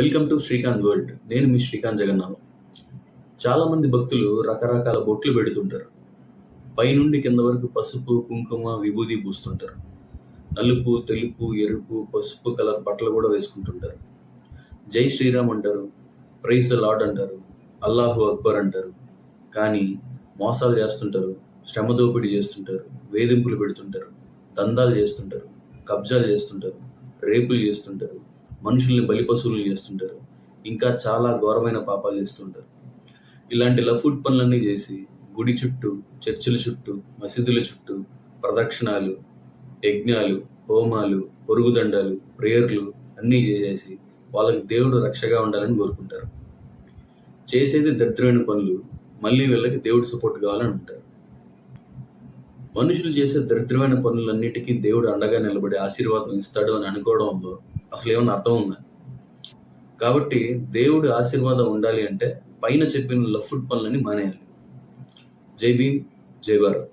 Welcome to Srikanth world నేను మీ శ్రీకాంత్ జగన్నాథం చాలామంది భక్తులు రకరకాల బొట్లు పెడుతుంటారు. పైనుండి కింద వరకు పసుపు కుంకుమ విభూది పూస్తుంటారు. నలుపు తెలుపు ఎరుపు పసుపు కలర్ బట్టలు కూడా వేసుకుంటుంటారు. జై శ్రీరామ్ అంటారు. ప్రైజ్ ద లాడ్ అంటారు. అల్లాహు అక్బర్ అంటారు. కానీ మోసాలు చేస్తుంటారు. శ్రమ దోపిడీ చేస్తుంటారు. వేధింపులు పెడుతుంటారు. దందాలు చేస్తుంటారు. కబ్జాలు చేస్తుంటారు. రేపులు చేస్తుంటారు. మనుషుల్ని బలిపశువులు చేస్తుంటారు. ఇంకా చాలా ఘోరమైన పాపాలు చేస్తుంటారు. ఇలాంటి లఫుడ్ పనులన్నీ చేసి గుడి చుట్టూ చర్చిల చుట్టూ మసీదుల చుట్టూ ప్రదక్షిణాలు యజ్ఞాలు హోమాలు పొరుగుదండాలు ప్రేయర్లు అన్నీ చేసేసి వాళ్ళకి దేవుడు రక్షగా ఉండాలని కోరుకుంటారు. చేసేది దరిద్రమైన పనులు మళ్ళీ వీళ్ళకి దేవుడు సపోర్ట్ కావాలని ఉంటారు. మనుషులు చేసే దరిద్రమైన పనులన్నిటికీ దేవుడు అండగా నిలబడి ఆశీర్వాదం ఇస్తాడు అని అనుకోవడంలో అసలు ఏమన్నా అర్థం ఉందా? కాబట్టి దేవుడు ఆశీర్వాదం ఉండాలి అంటే పైన చెప్పిన లఫుడ్ పనులని మానేయాలి. జై భీమ్ జై భారత్.